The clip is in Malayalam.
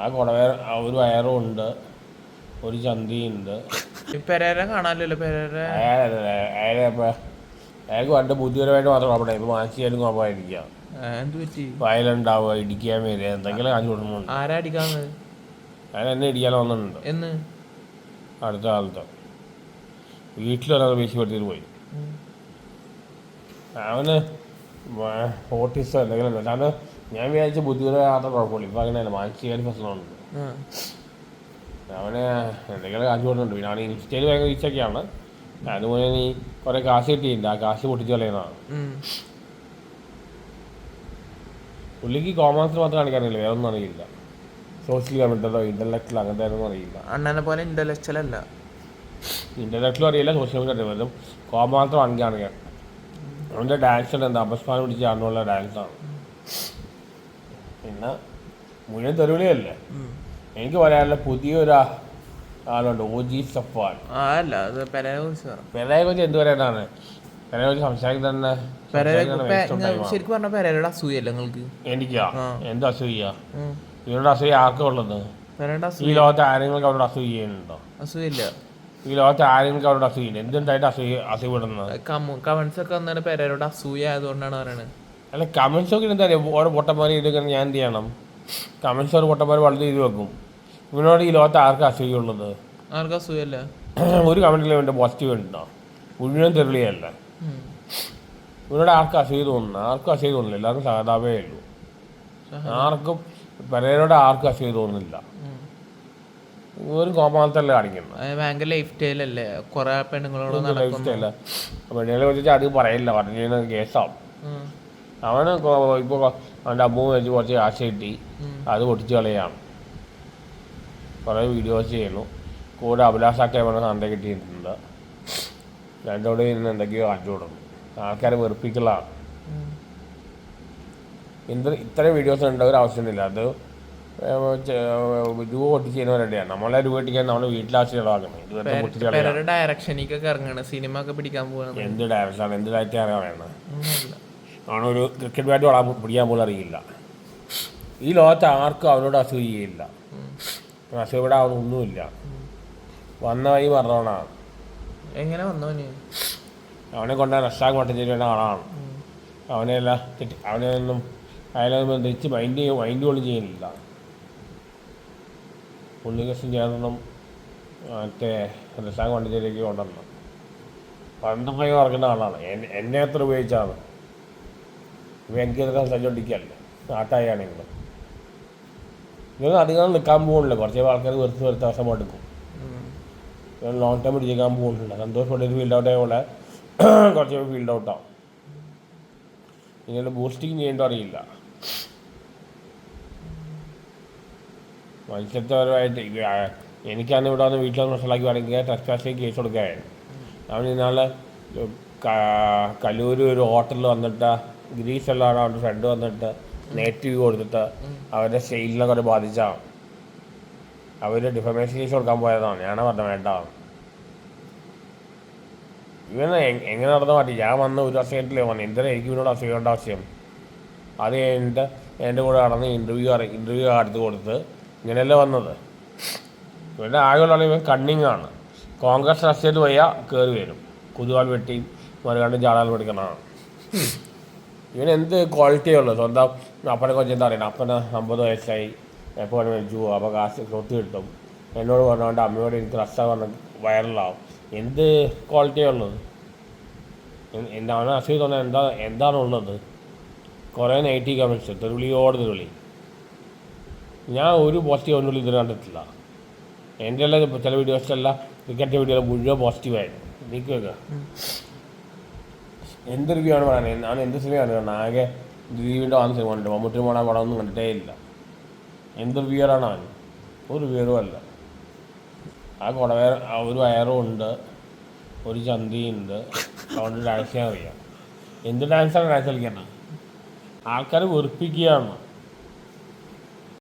ആ കുടവയർ ഒരു വയറും ഉണ്ട് ഒരു ചന്തിയുണ്ട്. പെരേര കാണാനില്ലല്ലോ പെരേര. അയാളെ ഇപ്പൊ അയാൾക്ക് പണ്ട് ബുദ്ധിപരമായിട്ട് മാത്രം അവിടെ ഇപ്പൊ മാനസികമായിട്ടും കുഴപ്പമായിരിക്കാം. ആ, എന്ത് പറ്റി? വയലുണ്ടാവുക ഇടിക്കാൻ വരിക എന്തെങ്കിലും കാണിച്ചു കൊടുക്കുന്നുണ്ട്. ആരാ അടിക്കാന്ന് അയാൾ എന്നെ ഇടിക്കാൻ വന്നിട്ടുണ്ട്. എന്ന്? അടുത്ത കാലത്ത് വീട്ടിലൊരാൾ വീശിപ്പെടുത്തിട്ട് പോയി. അവന് ഓട്ടിസം എന്തെങ്കിലും അല്ലാണ്ട് ഞാൻ വിചാരിച്ച ബുദ്ധിപരമാത്ര കുഴപ്പമില്ല. ഇപ്പം അങ്ങനെയല്ല. മാനസിക പ്രശ്നമുണ്ട് ആ. അവന് എന്തെങ്കിലും കാശ് കൊടുക്കുന്നുണ്ട് പിന്നെ അവന് ഇൻസ്റ്റയിൽ ഭയങ്കര റീച്ചൊക്കെയാണ് അതുപോലെ നീ കുറേ കാശ് കിട്ടിയില്ല ആ കാശ് പൊട്ടിച്ച് കളയുന്നതാണ്. പുള്ളിക്ക് കോമേഴ്സ് മാത്രം കാണിക്കാറില്ല വേറെ ഒന്നും അറിയില്ല. സോഷ്യൽ കമ്മിറ്ററോ ഇന്റലക്ച്വൽ അങ്ങനത്തെ ഒന്നും അറിയില്ല. അണ്ണനെ പോലെ ഇന്റലക്ച്വൽ അല്ല. ഇന്റലക്ച്വലും അറിയില്ല സോഷ്യൽ വെറും കോമാത്രം ആണെങ്കിൽ കാണിക്കാൻ അവന്റെ ഡാൻസ് ഉണ്ട് എന്താ അപസ്മാനം പിടിച്ച് ആടുന്നുള്ള ഡാൻസാണ് പിന്നെ മുഴുവൻ തെരുവിളിയല്ലേ? എനിക്ക് പറയാനുള്ള പുതിയൊരു ആളുണ്ട്. ഒ ജി സഫാൻ ആ അല്ല അത് പെരേരെ കുറിച്ച് പറ. പെരയെ കുറിച്ച് എന്ത് പറയാനാണ്? പെരയെ കുറിച്ച് സംസാരിക്കുന്ന. ശരിക്കും പറഞ്ഞ പെരേരയുടെ അസൂയല്ല നിങ്ങൾക്ക്? എനിക്കാ? എന്താ അസൂയ. ഇവരുടെ അസൂയ ആർക്കും ഉള്ളത്? ഈ ലോകത്തെ ലോകത്ത് ആരെങ്കിലും അവരുടെ അസൂയ ചെയ്യുന്നുണ്ടോ? അസൂയില്ല ഈ ലോകത്ത് ആരെങ്കിലും അവരോട് അസൂയില്ല എന്തുണ്ടായിട്ട് അസൂയ അസൂയപ്പെടുന്നത് കമൻസ് ഒക്കെ വന്നിട്ട് പേരോട് അസൂയ ആയതുകൊണ്ടാണ് പറയുന്നത് അല്ല കമൻസ് ഒക്കെ എന്താ പറയുക ഓരോ പൊട്ടന്മാരെ ഇതൊക്കെ ഞാൻ എന്ത് ചെയ്യണം? കമൻസ് ഒരു പൊട്ടന്മാർ വളരെ ഇത് വെക്കും. ഇവനോട് ഈ ലോകത്ത് ആർക്കും അസൂയുള്ളത് ആർക്കും അസൂയല്ല ഒരു കമന്റിലും ഇവന്റെ പോസിറ്റീവ് ഉണ്ടോ? മുഴുവൻ തെരുളിയല്ല. ഇവനോട് ആർക്കും അസൂയ തോന്നുന്നു ആർക്കും അസൂയ തോന്നുന്നില്ല. എല്ലാവർക്കും സഹതാപേ ഉള്ളൂ. ആർക്കും പലരോട് ആർക്കും അസൂയ തോന്നുന്നില്ല. ഒരു കോമാളത്തല്ല കാണിക്കുന്നത് അത് ഭയങ്കര ലൈഫ് സ്റ്റൈലല്ലേ കുറെ പെണ്ണുങ്ങളോട് നടക്കുന്നു. ഇഷ്ടമല്ല പെണ്ണുങ്ങളെ കുറിച്ച് അത് പറയില്ല. പറഞ്ഞു കഴിഞ്ഞാൽ കേസാവും. അവന് ഇപ്പോൾ അവന്റെ അമ്മ വെച്ച് കുറച്ച് കാശ് കിട്ടി. അത് പൊട്ടിച്ച് കളയാണ്. കുറേ വീഡിയോസ് ചെയ്യുന്നു. കൂടെ അഭിലാഷാക്കി അവനെ സന്ത കിട്ടിയിട്ടുണ്ട്. രണ്ടോടെ ഇരുന്ന് എന്തൊക്കെയോ കാണിച്ചു കൊടുക്കും ആൾക്കാരെ വെറുപ്പിക്കലാണ്. ഇത്ര എന്ത് വീഡിയോസ് ഉണ്ടാവും ഒരു ആവശ്യമില്ല. അത് രൂപ പൊട്ടിച്ച് ചെയ്യുന്നവരുടെയാണ് നമ്മളെ രൂപ പൊട്ടിക്കാൻ നമ്മുടെ വീട്ടിലാവശ്യം ഡയറക്ഷനിക്കൊക്കെ ഇറങ്ങാണ് സിനിമ ഒക്കെ പിടിക്കാൻ പോകണം എന്ത് ഡയറക്ഷനാണ് എന്ത് ഡയറക്റ്റാണ് പറയുന്നത് അവനൊരു ക്രിക്കറ്റ് ബാറ്റ് വളാൻ പിടിക്കാൻ പോലും അറിയില്ല. ഈ ലോകത്ത് ആർക്കും അവനോട് അസൂയയില്ല. അസൂയപ്പെടാൻ അവനൊന്നുമില്ല വന്ന വഴി പറഞ്ഞവനാണ് എങ്ങനെ വന്നവന്? അവനെ കൊണ്ട റഷാൻ കൊണ്ടുചേരുന്ന ആളാണ്. അവനെല്ലാം അവനെ ഒന്നും അയാളൊന്നും തിരിച്ച് മൈൻഡ് മൈൻഡ് പോലും ചെയ്യുന്നില്ല. പുള്ളികൃഷ്ണൻ ചേർന്നും മറ്റേ റഷാൻ കൊണ്ടുചേരിക്ക് കൊണ്ടുവന്നു പണ്ടമായി മറക്കുന്ന ആളാണ്. എന്നെ എത്ര ഉപയോഗിച്ചാണ്. ഇവ എനിക്കിതൊക്കെ സംസാരിച്ചോണ്ടിരിക്കുകയല്ലേ നാട്ടായാണെങ്കിലും ഇതൊന്നും അധികം നിൽക്കാൻ പോകുന്നില്ല കുറച്ച് ആൾക്കാർ വെറുത്ത് വെറുത്ത അവസ്ഥ എടുക്കും ലോങ് ടൈം പിടിച്ചേക്കാൻ പോകുന്നില്ല സന്തോഷ് പണ്ടൊരു ഫീൽഡ് ഔട്ട് ആയ പോലെ കുറച്ച് ഫീൽഡ് ഔട്ടാവും ഇങ്ങനെ ബൂസ്റ്റിങ് ചെയ്യേണ്ട അറിയില്ല മത്സരപരമായിട്ട് എനിക്കാണ് ഇവിടെ വന്ന് വീട്ടിൽ വന്ന് മനസ്സിലാക്കി പറയുക ട്രസ്പാസിലേക്ക് കേസ് കൊടുക്കുകയായിരുന്നു. അവൻ ഇന്നാളെ കലൂർ ഒരു ഹോട്ടലിൽ വന്നിട്ട് ഗ്രീസ് എല്ലാം അവന്റെ ഫ്രണ്ട് വന്നിട്ട് നെഗറ്റീവ് കൊടുത്തിട്ട് അവരുടെ സെയിലിനെ കുറേ ബാധിച്ചാണ് അവർ ഡിഫമേഷൻ കേസ് കൊടുക്കാൻ പോയതാണ്. ഞാനാ പറഞ്ഞത് വേണ്ട. ഇവന് എങ്ങനെ നടന്ന മാറ്റി? ഞാൻ വന്ന ഒരു അസുഖത്തിലേ വന്നു എന്തിനാ എനിക്ക് ഇവനോട് അസുഖം ആവശ്യം? അത് കഴിഞ്ഞിട്ട് എന്റെ കൂടെ നടന്ന് ഇന്റർവ്യൂ ഇന്റർവ്യൂ എടുത്ത് കൊടുത്ത് ഇങ്ങനെയല്ലേ വന്നത്? ഇവന്റെ ആകെയുള്ള ഇവൻ കണ്ണിങ് ആണ്. കോൺഗ്രസ് രാഷ്ട്രീയത്തിൽ പോയാൽ കയറി വരും. കുതുവാൽ വെട്ടി മറികണ്ട് ചാടാൽ പഠിക്കണമാണ് ഇവൻ എന്ത് ക്വാളിറ്റിയേ ഉള്ളൂ സ്വന്തം അപ്പനെ കുറച്ച് എന്താ പറയുന്നത് അപ്പന് അമ്പത് വയസ്സായി. എപ്പോൾ വേണമെങ്കിൽ വെച്ചു അപ്പോൾ കാശ് സ്വത്ത് കിട്ടും. എന്നോട് പറഞ്ഞുകൊണ്ട് അമ്മയോട് എനിക്ക് റസ്സ പറഞ്ഞ വൈറലാവും എന്ത് ക്വാളിറ്റിയേ ഉള്ളത്? എന്താണ് അസുഖം തോന്നുന്നത് എന്താ എന്താണുള്ളത് കുറേ നെഗറ്റീവ് കമൻസ് തെരുവിളിയോട് തെരുവിളി. ഞാൻ ഒരു പോസിറ്റീവ് ഒന്നും ഇതിന് കണ്ടിട്ടില്ല. എന്റെ എല്ലാം ചില വീഡിയോസ് വീഡിയോസിലെല്ലാം ക്രിക്കറ്റ് വീഡിയോ മുഴുവൻ പോസിറ്റീവായിരുന്നു വെക്കുക എന്ത് റിവ്യൂ ആണ് പറയുന്നത് ഞാൻ എന്ത് സിനിമയാണ് കാണുന്നത് ആകെ ദിലീപിന്റെ വന്ന സിനിമ കണ്ടു മമ്മൂട്ടി പോണ പടം ഒന്നും കണ്ടിട്ടേ ഇല്ല. എന്ത് റിവ്യൂറാണ് അവൻ? ഒരു റിവ്യൂറും അല്ല. ആ കുടവയർ ഒരു വയറും ഉണ്ട് ഒരു ചന്തിയുണ്ട് അതുകൊണ്ട് ഡാൻസ് ചെയ്യാൻ അറിയാം. എന്ത് ഡാൻസാണ് ഡാൻസ് കളിക്കണം ആൾക്കാർ വെറുപ്പിക്കുകയാണ്.